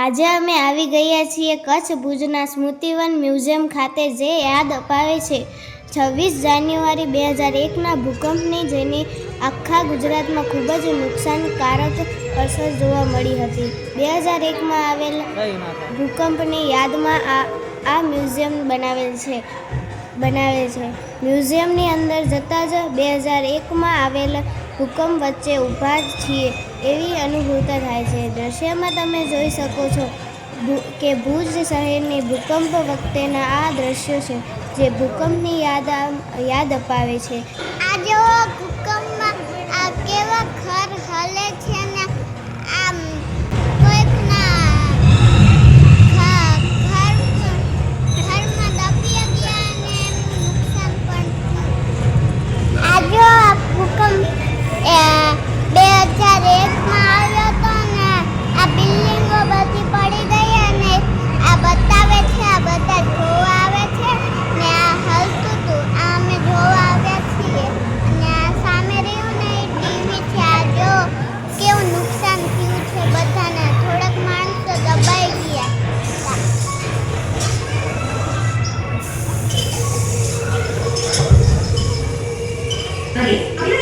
આજે અમે આવી ગયા છીએ કચ્છ ભુજના સ્મૃતિવન મ્યુઝિયમ ખાતે જે યાદ અપાવે છે. છવ્વીસ જાન્યુઆરી બે હજાર એકના ભૂકંપની જેની આખા ગુજરાતમાં ખૂબ જ નુકસાનકારક અસર જોવા મળી હતી. બે હજાર એકમાં આવેલ ભૂકંપની યાદમાં આ આ મ્યુઝિયમ બનાવેલ છે બનાવેલ છે. મ્યુઝિયમની અંદર જતાં જ બે હજાર એકમાં આવેલ ભૂકંપ વચ્ચે ઊભા છીએ એવી અનુભૂતિ થાય છે. દ્રશ્યમાં તમે જોઈ શકો છો કે ભુજ શહેરની ભૂકંપ વખતેના આ દ્રશ્યો છે, જે ભૂકંપની યાદ યાદ અપાવે છે. આ જો 何？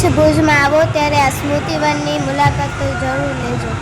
કચ્છ ભુજમાં આવો ત્યારે આ સ્મૃતિવનની મુલાકાત તો જરૂર લેજો.